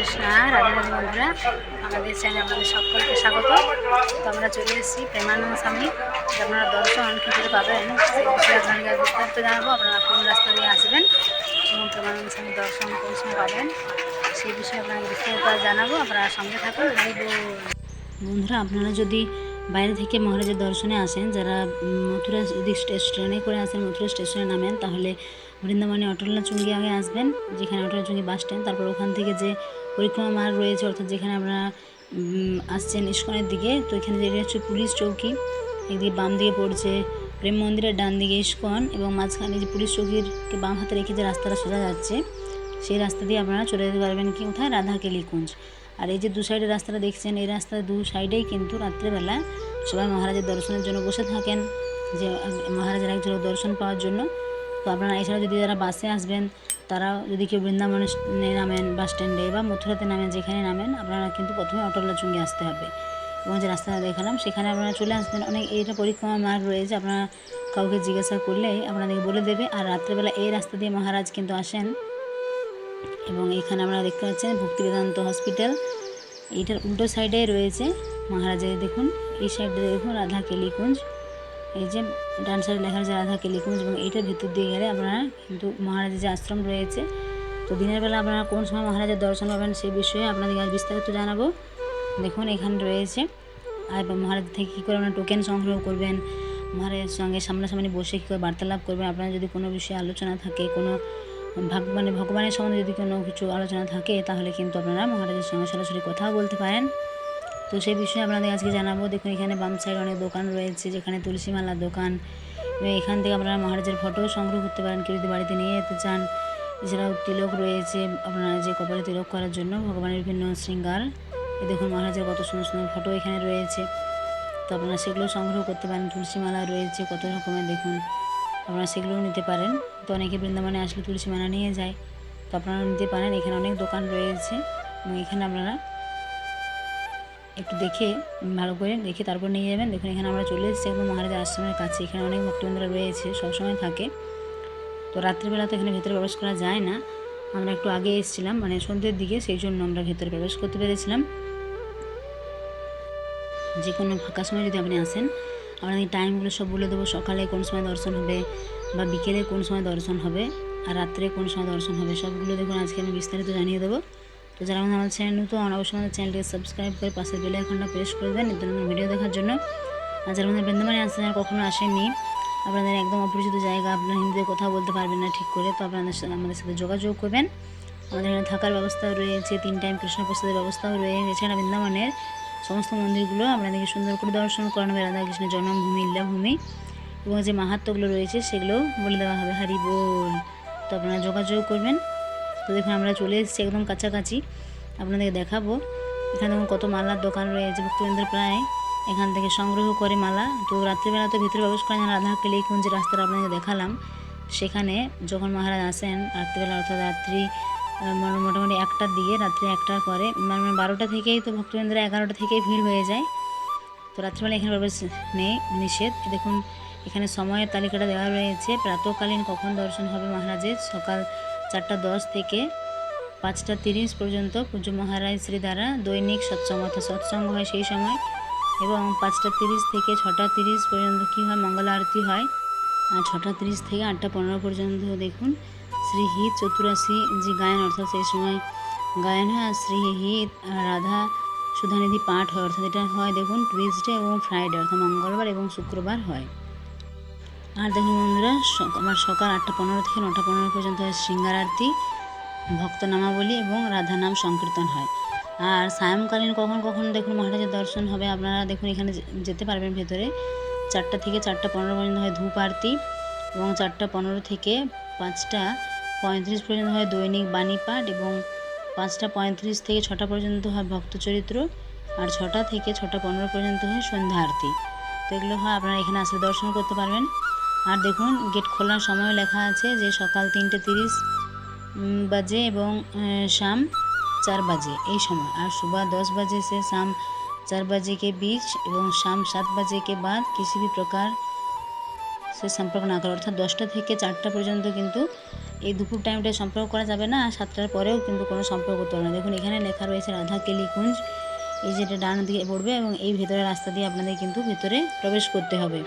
কৃষ্ণা, রাধে রাধে বন্ধুরা আমাদের চ্যানেলে আপনাদের সকলকে স্বাগত। তো আমরা চলে এসেছি প্রেমানন্দ স্বামী। আপনারা দর্শন কী পাবেন আপনাদের বিস্তারিত জানাব। আপনারা কোন রাস্তা দিয়ে আসবেন, এবং প্রেমানন্দ স্বামী দর্শন কোন সময় পাবেন, সেই বিষয়ে আপনাকে বিস্তারিত জানাব। আপনারা সঙ্গে থাকুন। বন্ধুরা, আপনারা যদি বাইরে থেকে মহারাজের দর্শনে আসেন, যারা মথুরা যদি ট্রেনে করে আসেন, মথুরা স্টেশনে নামেন, তাহলে বৃন্দাবনে অটলনা চুঙ্গি আগে আসবেন, যেখানে অটলনা চুঙ্গি বাস স্ট্যান্ড, তারপর ওখান থেকে যে পরিক্রমা মার্গ রয়েছে, অর্থাৎ যেখানে আপনারা আসছেন ইস্কনের দিকে, তো এখানে যেটা হচ্ছে পুলিশ চৌকি, একদিকে বাম দিকে পড়ছে প্রেম মন্দিরের ডান দিকে ইস্কন এবং মাঝখানে যে পুলিশ চৌকির কে বাম হাতে রেখে যে রাস্তাটা সোজা যাচ্ছে, সেই রাস্তা দিয়ে আপনারা চলে যেতে পারবেন কি কোথায়? রাধাকেলিকুঞ্জ। আর এই যে দু সাইডের রাস্তাটা দেখছেন, এই রাস্তার দু সাইডেই কিন্তু রাত্রেবেলা সবাই মহারাজের দর্শনের জন্য বসে থাকেন, যে মহারাজের এক ঝলক দর্শন পাওয়ার জন্য। তো আপনারা এছাড়া যদি যারা বাসে আসবেন তারা যদি কেউ বৃন্দাবনে নামেন বাস স্ট্যান্ডে বা মথুরাতে নামেন, যেখানে নামেন, আপনারা কিন্তু প্রথমে অটল্লা চুঙ্গি আসতে হবে। এবং যে রাস্তাটা দেখালাম, সেখানে আপনারা চলে আসবেন। অনেক এইটা পরিক্রমা মার্গ রয়েছে, আপনারা কাউকে জিজ্ঞাসা করলেই আপনাদেরকে বলে দেবে। আর রাত্রেবেলা এই রাস্তা দিয়ে মহারাজ কিন্তু আসেন। এবং এখানে আপনারা দেখতে পাচ্ছেন ভক্তি বেদান্ত হসপিটাল এইটার উল্টো সাইডে রয়েছে মহারাজের, দেখুন। এই সাইডে দেখুন রাধা কেলিকুঞ্জ এই যে ডান সাইডে লেখা আছে রাধা কেলিকুঞ্জ এবং এইটার ভিতর দিয়ে গেলে আপনারা কিন্তু মহারাজের যে আশ্রম রয়েছে, তো দিনের বেলা আপনারা কোন সময় মহারাজের দর্শন পাবেন সেই বিষয়ে আপনাদেরকে আজ বিস্তারিত জানাব। দেখুন, এখানে রয়েছে। আর মহারাজ থেকে কী করে আপনারা টোকেন সংগ্রহ করবেন? মহারাজের সঙ্গে সামনাসামনি বসে কী করে বার্তালাপ করবেন? আপনার যদি কোনো বিষয়ে আলোচনা থাকে, কোনো ভাগ মানে ভগবানের সম্বন্ধে যদি কোনো কিছু আলোচনা থাকে, তাহলে কিন্তু আপনারা মহারাজের সঙ্গে সরাসরি কথাও বলতে পারেন। তো সেই বিষয়ে আপনাদের আজকে জানাব। দেখুন, এখানে বাম সাইড অনেক দোকান রয়েছে, যেখানে তুলসী মালার দোকান এখান থেকে আপনারা মহারাজের ফটোও সংগ্রহ করতে পারেন, কেউ যদি বাড়িতে নিয়ে যেতে চান। এছাড়াও তিলক রয়েছে, আপনারা যে কপালে তিলক করার জন্য ভগবানের বিভিন্ন শৃঙ্গার। দেখুন, মহারাজের কত সুন্দর সুন্দর ফটো এখানে রয়েছে। তো আপনারা সেগুলো সংগ্রহ করতে পারেন তুলসী মালা রয়েছে কত রকমের, দেখুন। আপনারা সেগুলোও নিতে পারেন। তো অনেকে বৃন্দাবনে আসলে তুলসী মালা নিয়ে যায়। তো আপনারা নিতে পারেন, এখানে অনেক দোকান রয়েছে। এবং এখানে আপনারা একটু দেখে, ভালো করে দেখে তারপর নিয়ে যাবেন। দেখুন, এখানে আমরা চলে এসেছি একদম মহারাজা আশ্রমের কাছে। এখানে অনেক ভক্তবৃন্দরা রয়েছে, সবসময় থাকে। তো রাত্রিবেলা তো এখানে ভেতরে প্রবেশ করা যায় না। আমরা একটু আগে এসেছিলাম মানে সন্ধ্যের দিকে, সেই জন্য আমরা ভেতরে প্রবেশ করতে পেরেছিলাম। যে কোনো ফাঁকা সময় যদি আপনি আসেন আপনাদের টাইমগুলো সব বলে দেবো। সকালে কোন সময় দর্শন হবে বা বিকেলে কোন সময় দর্শন হবে, আর রাত্রে কোন সময় দর্শন হবে, সবগুলো দেখুন আজকে আমি বিস্তারিত জানিয়ে দেবো। তো যারা আমাদের আমার চ্যানেল নতুন, অবশ্যই আমাদের চ্যানেলটিকে সাবস্ক্রাইব করে পাশের বেল আইকনটা প্রেস করে দেন নিত্য নতুন ভিডিও দেখার জন্য। আর যারা আমাদের বৃন্দাবনে আসছেন আর কখনো আসেননি, আপনাদের একদম অপরিচিত জায়গা, আপনারা হিন্দিতে কথা বলতে পারবেন না ঠিক করে, তো আপনাদের আমাদের সাথে যোগাযোগ করবেন। আমাদের এখানে থাকার ব্যবস্থাও রয়েছে, তিন টাইম কৃষ্ণ প্রসাদের ব্যবস্থাও রয়েছে। এছাড়া বৃন্দাবনের সমস্ত মন্দিরগুলো আপনাদেরকে সুন্দর করে দর্শন করানো হবে। রাধাকৃষ্ণের জন্মভূমি ইল্লাভূমি এবং যে মাহাত্ম্যগুলো রয়েছে, সেগুলো বলে দেওয়া হবে। হারি বল তো আপনারা যোগাযোগ করবেন। তো দেখুন, আমরা চলে এসেছি একদম কাছাকাছি। আপনাদেরকে দেখাবো। এখানে দেখুন কত মালার দোকান রয়েছে। ভক্তবৃন্দের প্রায় এখান থেকে সংগ্রহ করে মালা। তো রাত্রিবেলা তো ভিতরে প্রবেশ করেন রাধা কেলিকুঞ্জ রাস্তাটা আপনাদেরকে দেখালাম। সেখানে যখন মহারাজ আসেন, রাত্রিবেলা অর্থাৎ রাত্রি মোটামুটি একটার দিকে রাত্রি একটার পরে মানে বারোটা থেকেই তো ভক্তবৃন্দরা এগারোটা থেকেই ভিড় হয়ে যায়। তো রাত্রিবেলা এখানে প্রবেশ নেই, নিষেধ। দেখুন এখানে সময়ের তালিকাটা দেওয়া রয়েছে। প্রাতকালীন কখন দর্শন হবে মহারাজের? সকাল চারটা দশ থেকে পাঁচটা তিরিশ পর্যন্ত পূজ্য মহারাজ শ্রী দ্বারা দৈনিক সৎসঙ্গ অর্থাৎ সৎসঙ্গ হয় সেই সময় এবং পাঁচটা তিরিশ থেকে ছটা তিরিশ পর্যন্ত কী হয়? মঙ্গল আরতি হয়। আর ছটা তিরিশ থেকে আটটা পনেরো পর্যন্ত দেখুন শ্রী হিত চতুরাশি যে গায়ন, অর্থাৎ সেই সময় গায়ন হয়। শ্রী হিত রাধা সুধানিধি পাঠ হয়, অর্থাৎ এটা হয় দেখুন টুইসডে এবং ফ্রাইডে অর্থাৎ মঙ্গলবার এবং শুক্রবার হয়। আর দেখুন বন্ধুরা আমার সকাল আটটা পনেরো থেকে নটা পনেরো পর্যন্ত হয় শৃঙ্গার আরতি, ভক্ত নামাবলী এবং রাধা নাম সংকীর্তন হয়। আর সায়ংকালীন কখন কখন দেখুন মহারাজের দর্শন হবে, আপনারা দেখুন এখানে যেতে পারবেন ভেতরে। চারটা থেকে চারটা পনেরো পর্যন্ত হয় ধূপ আরতি এবং চারটা পনেরো থেকে পাঁচটা পঁয়ত্রিশ পর্যন্ত হয় দৈনিক বাণী পাঠ এবং পাঁচটা পঁয়ত্রিশ থেকে ছটা পর্যন্ত হয় ভক্ত চরিত্র আর ছটা থেকে ছটা পনেরো পর্যন্ত হয় সন্ধ্যা আরতি। তো এগুলো হয়, আপনারা এখানে আসলে দর্শন করতে পারবেন। আর দেখুন গেট খোলার সময় লেখা আছে যে সকাল তিনটে তিরিশ উম, বাজে এবং আহ, शाम चार बजे এই সময় আর सुबह दस बजे से शाम चार बजे के बीच এবং शाम सात बजे के बाद किसी भी प्रकार সে সম্পর্ক না করে অর্থাৎ দশটা থেকে চারটা পর্যন্ত কিন্তু এই দুপুর টাইমটা সম্পর্ক করা যাবে না আর সাতটার পরেও কিন্তু কোনো সম্পর্ক করতে পারবে না দেখুন এখানে লেখা রয়েছে রাধা কেলিকুঞ্জ এই যেটা ডান দিকে পড়বে এবং এই ভেতরের রাস্তা দিয়ে আপনাদের কিন্তু ভেতরে প্রবেশ করতে হবে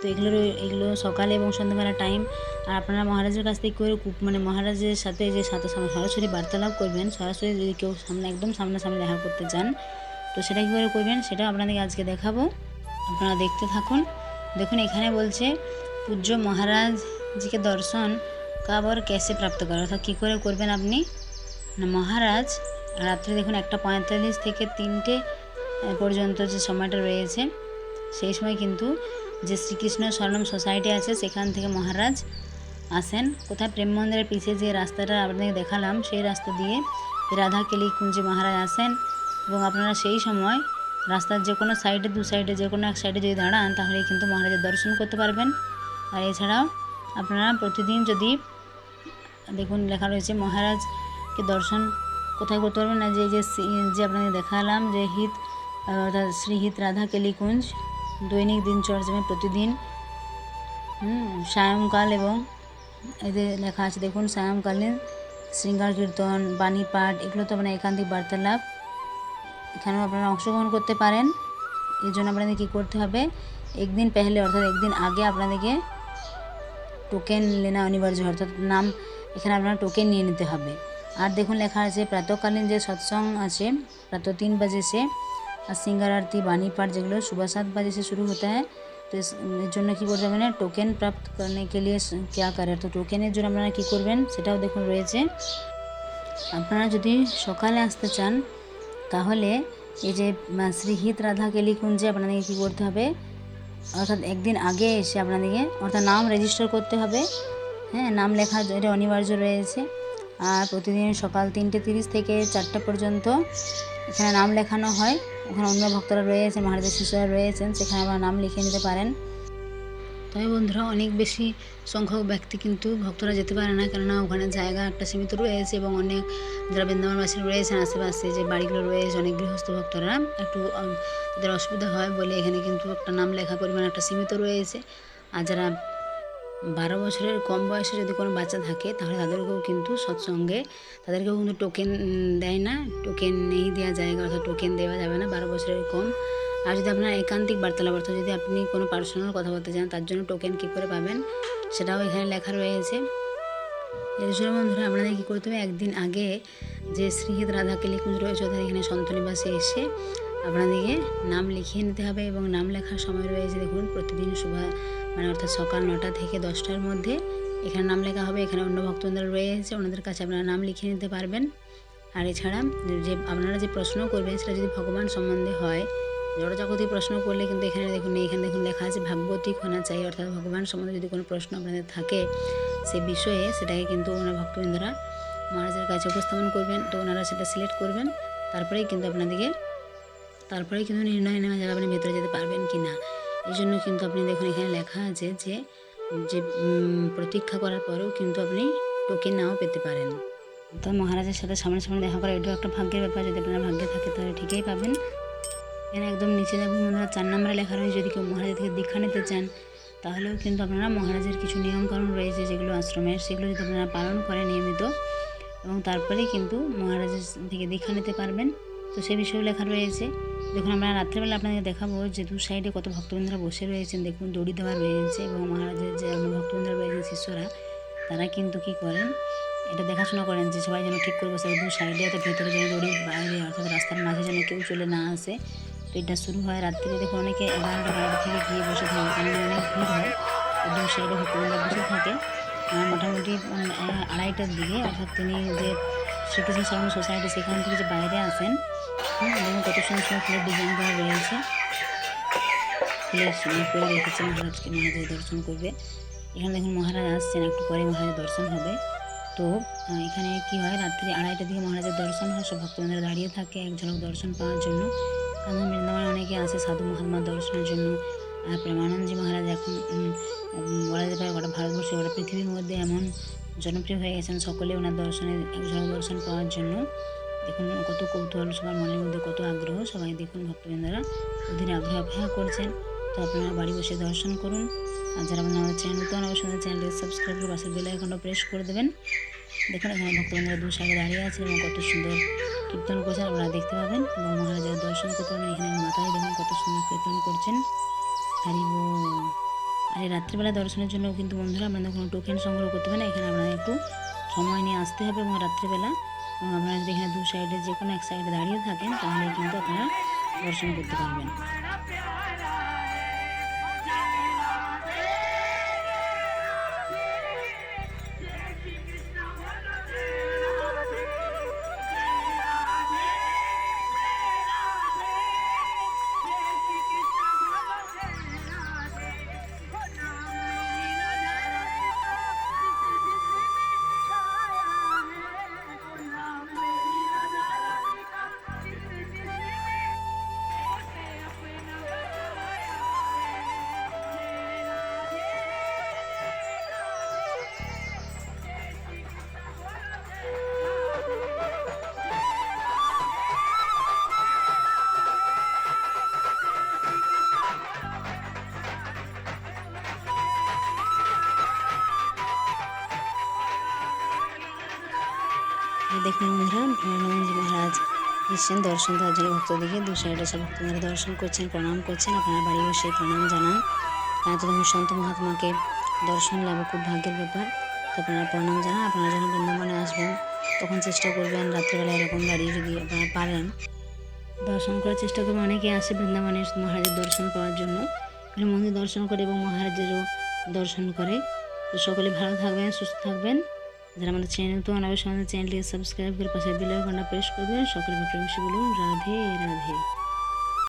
তো এগুলো এগুলো সকালে এবং সন্ধ্যাবেলা টাইম আর আপনারা মহারাজের কাছ থেকে করে মানে মহারাজের সাথে যে সাথে সরাসরি বার্তালাপ করবেন, সরাসরি যদি কেউ সামনে, একদম সামনাসামনি দেখা করতে চান, তো সেটা কী করে করবেন সেটা আপনাদেরকে আজকে দেখাবো। আপনারা দেখতে থাকুন। দেখুন, এখানে বলছে, পূজ্য মহারাজজিকে দর্শন কাবর ক্যাসে প্রাপ্ত করা। অর্থাৎ কী করে করবেন আপনি? না মহারাজ, রাত্রে দেখুন, একটা পঁয়তাল্লিশ থেকে তিনটে পর্যন্ত যে সময়টা রয়েছে, সেই সময় কিন্তু যে শ্রীকৃষ্ণ স্বর্ণম সোসাইটি আছে, সেখান থেকে মহারাজ আসেন। কোথায়? প্রেম মন্দিরের পিছিয়ে যে রাস্তাটা আপনাদের দেখালাম, সেই রাস্তা দিয়ে রাধা কেলি কুঞ্জে মহারাজ আসেন। এবং আপনারা সেই সময় রাস্তার যে কোনো সাইডে, দু সাইডে, যে কোনো এক সাইডে যদি দাঁড়ান তাহলে কিন্তু মহারাজের দর্শন করতে পারবেন। আর এছাড়াও আপনারা প্রতিদিন যদি, দেখুন লেখা রয়েছে, মহারাজকে দর্শন কোথায় করতে পারবেন? না যে যে আপনাদের দেখালাম যে হিত, অর্থাৎ শ্রীহিত রাধা কেলিকুঞ্জ দৈনিক দিনচর্যামে প্রতিদিন। সায়ংকাল এবং এদের লেখা আছে, দেখুন সায়ংকালীন শৃঙ্গার কীর্তন, বাণী পাঠ, এগুলো তো আপনার এখান একান্তিক বার্তালাপ। এখানেও আপনারা অংশগ্রহণ করতে পারেন। এই জন্য আপনাদের কী করতে হবে? একদিন পেহলে, অর্থাৎ একদিন আগে আপনাদেরকে টোকেন লেনা অনিবার্য অর্থাৎ নাম, এখানে আপনার টোকেন নিয়ে নিতে হবে। আর দেখুন, লেখা আছে, প্রাতকালীন যে সৎসং আছে, প্রাত তিন বাজে সে আর সিঙ্গার আরতি বাণী পাঠ যেগুলো सुबह सात बजे से शुरू होता है তো ইস- এর জন্য কী করতে হবে না টোকেন প্রাপ্ত করনে কে লিয়ে ক্যা করে তো টোকেনের জন্য আপনারা কী করবেন সেটাও দেখুন রয়েছে আপনারা যদি সকালে আসতে চান তাহলে এই যে আহ, শ্রীহিত রাধা কেলিকুঞ্জে আপনাদেরকে কী করতে হবে অর্থাৎ একদিন আগে এসে আপনাদেরকে অর্থাৎ নাম রেজিস্টার করতে হবে হ্যাঁ নাম লেখা এটা অনিবার্য রয়েছে আর প্রতিদিন সকাল তিনটে তিরিশ থেকে চারটে পর্যন্ত এখানে নাম লেখানো হয়। ওখানে অন্য ভক্তরা রয়েছেন, মহারাজের শিশুরা রয়েছেন, সেখানে আপনারা নাম লিখে নিতে পারেন। তবে বন্ধুরা, অনেক বেশি সংখ্যক ব্যক্তি কিন্তু ভক্তরা যেতে পারে না, কেননা ওখানে জায়গা একটা সীমিত রয়েছে এবং অনেক যারা বৃন্দাবনবাসী রয়েছেন, আশেপাশে যে বাড়িগুলো রয়েছে, অনেক গৃহস্থ ভক্তরা একটু তাদের অসুবিধা হয় বলে এখানে কিন্তু একটা নাম লেখা পরিমাণ একটা সীমিত রয়েছে। আর যারা বারো বছরের কম বয়সে যদি কোনো বাচ্চা থাকে, তাহলে তাদেরকেও কিন্তু সৎসঙ্গে, তাদেরকেও কিন্তু টোকেন দেয় না টোকেন নেই দেওয়া জায়গা, অর্থাৎ টোকেন দেওয়া যাবে না বারো বছরের কম। আর যদি আপনার একান্তিক বার্তালাপ, অর্থাৎ যদি আপনি কোনো পার্সোনাল কথা বলতে চান, তার জন্য টোকেন কী করে পাবেন? সেটাও এখানে লেখা রয়েছে। এর বন্ধুরা আপনাদের কী করতে হবে একদিন আগে যে শ্রীহিত রাধা কেলিকুঞ্জ রয়েছে অর্থাৎ এখানে সন্তনিবাসে এসে আপনাদেরকে নাম লিখিয়ে নিতে হবে এবং নাম লেখার সময় রয়েছে দেখুন, প্রতিদিন শুভা মানে অর্থাৎ সকাল নটা থেকে দশটার মধ্যে এখানে নাম লেখা হবে, এখানে অন্য ভক্তবৃন্দরা রয়েছে, ওনাদের কাছে আপনারা নাম লিখিয়ে নিতে পারবেন। আর এছাড়া যে, আপনারা যে প্রশ্ন করবেন সেটা যদি ভগবান সম্বন্ধে হয়, জড়জাগতিক প্রশ্ন করলে কিন্তু এখানে দেখুন এখানে দেখুন লেখা আছে, ভাগবতী হোনা চাই অর্থাৎ ভগবান সম্বন্ধে যদি কোনো প্রশ্ন আপনাদের থাকে সে বিষয়ে, সেটাকে কিন্তু ওনার ভক্তবৃন্দরা মহারাজের কাছে উপস্থাপন করবেন। তো ওনারা সেটা সিলেক্ট করবেন, তারপরেই কিন্তু আপনাদেরকে তারপরেই কিন্তু নির্ণয় নেওয়া যাবে আপনি ভেতরে যেতে পারবেন কি না। এই জন্য কিন্তু আপনি দেখুন এখানে লেখা আছে যে যে প্রতীক্ষা করার পরেও কিন্তু আপনি টোকেন নাও পেতে পারেন। তো মহারাজের সাথে সামনাসামনি দেখা করা, এটাও একটা ভাগ্যের ব্যাপার, যদি আপনার ভাগ্যে থাকে তাহলে ঠিকই পাবেন। এখানে একদম নিচে দেখুন বন্ধুরা চার নম্বরে লেখা রয়েছে, যদি কেউ মহারাজের থেকে দীক্ষা নিতে চান, তাহলেও কিন্তু আপনারা মহারাজের কিছু নিয়মকানুন রয়েছে, যেগুলো আশ্রমের, সেগুলো যদি আপনারা পালন করেন নিয়মিত, এবং তারপরে কিন্তু মহারাজের থেকে দীক্ষা নিতে পারবেন। তো সে বিষয়েও লেখা রয়েছে। দেখুন, আমরা রাত্রেবেলা আপনাদের দেখাবো যে দু সাইডে কত ভক্তবৃন্দরা বসে রয়েছেন। দেখুন, দড়ি দেওয়া রয়েছে এবং মহারাজের যে ভক্তবৃন্দরা রয়েছেন, শিষ্যরা, তারা কিন্তু কি করেন? এটা দেখাশোনা করেন যে সবাই যেন ঠিক করে বসে দু সাইডে অর্থাৎ ভেতরে যেন দড়ি বাইরে অর্থাৎ রাস্তার মাঝে যেন কেউ চলে না আসে। তো এটা শুরু হয় রাত্রিরে দেখুন, অনেকে এগারোটা বারোটা থেকে গিয়ে বসে থাকে কারণ অনেক ভিড় হয়। দু সাইডে ভক্তবৃন্দরা বসে থাকে। মোটামুটি আড়াইটার দিকে, অর্থাৎ তিনি যে শ্রীকৃষ্ণ স্বামী সোসাইটি সেখান থেকে যে বাইরে আসেন দেখুন কত সুন্দর সুন্দর ফুলের ডিজাইন করা রয়েছে। ফুলের করে রেখেছে মহারাজকে মহারাজের দর্শন করবে। এখানে দেখুন মহারাজ আসছেন, একটু পরে মহারাজের দর্শন হবে। তো এখানে কি হয়, রাত্রি আড়াইটার দিকে মহারাজের দর্শন হয়, সব ভক্তবৃন্দরা দাঁড়িয়ে থাকে এক ঝলক দর্শন পাওয়ার জন্য। কারণ বৃন্দাবনে অনেকে আসে সাধু মহাত্মার দর্শনের জন্য। আর প্রেমানন্দজি মহারাজ এখন বলা যেতে পারে গোটা ভারতবর্ষে গোটা পৃথিবীর মধ্যে এমন জনপ্রিয় হয়ে গেছেন সকলে ওনার দর্শনে দর্শন পাওয়ার জন্য। দেখুন, কত কৌতূহল, সবার মনের মধ্যে কত আগ্রহ, সবাই দেখুন ভক্তবৃন্দরা ওদের আগ্রহ অপেক্ষা করছেন। তো আপনারা বাড়ি বসে দর্শন করুন। আর যারা আমাদের চ্যানেল নতুন অবশ্যই আমাদের চ্যানেলটি সাবস্ক্রাইব করে পাশের বেল আইকনটা প্রেস করে দেবেন। দেখুন, এখানে ভক্তবন্ধুরা দু সাইডে দাঁড়িয়ে আছেন এবং কত সুন্দর কীর্তন করছেন, আপনারা দেখতে পাবেন। এবং মহারাজার দর্শন করতে পারবেন, এখানে মাথায় দেখুন কত সুন্দর কীর্তন করছেন। হারি বল। আর এই রাত্রিবেলা দর্শনের জন্য কিন্তু বন্ধুরা আপনাদের কোনো টোকেন সংগ্রহ করতে হবে না। এখানে আপনাদের একটু সময় নিয়ে আসতে হবে এবং রাত্রিবেলা, এবং আপনারা যদি এখানে দু সাইডে যে কোনো এক সাইডে দাঁড়িয়ে থাকেন, তাহলে কিন্তু আপনারা দর্শন করতে পারবেন। দেখুন বন্ধুরা ভ্রমণানন্দজি মহারাজ এসেছেন দর্শন দেওয়ার জন্য ভক্তদিকে দু সাইডে সব ভক্তরা দর্শন করছেন, প্রণাম করছেন। আপনারা বাড়ি বসে প্রণাম জানান। কারণ তো সন্ত মহাত্মাকে দর্শন লাভ খুব ভাগ্যের ব্যাপার। তো আপনারা প্রণাম জানান। আপনারা যখন বৃন্দাবনে আসবেন, তখন চেষ্টা করবেন রাত্রিবেলা এরকম দাঁড়িয়ে যদি আপনারা পারেন। দর্শন করার চেষ্টা করবেন। অনেকে আসে বৃন্দাবনে মহারাজের দর্শন পাওয়ার জন্য। মন্দির দর্শন করে এবং মহারাজেরও দর্শন করে। তো সকলে ভালো থাকবেন, সুস্থ থাকবেন। যারা আমাদের চ্যানেল তো অবশ্যই আমাদের চ্যানেলটিকে সাবস্ক্রাইব করে পাশে বেল আইকনটা প্রেস করবেন সকলে প্রেমসী বলুন রাধে রাধে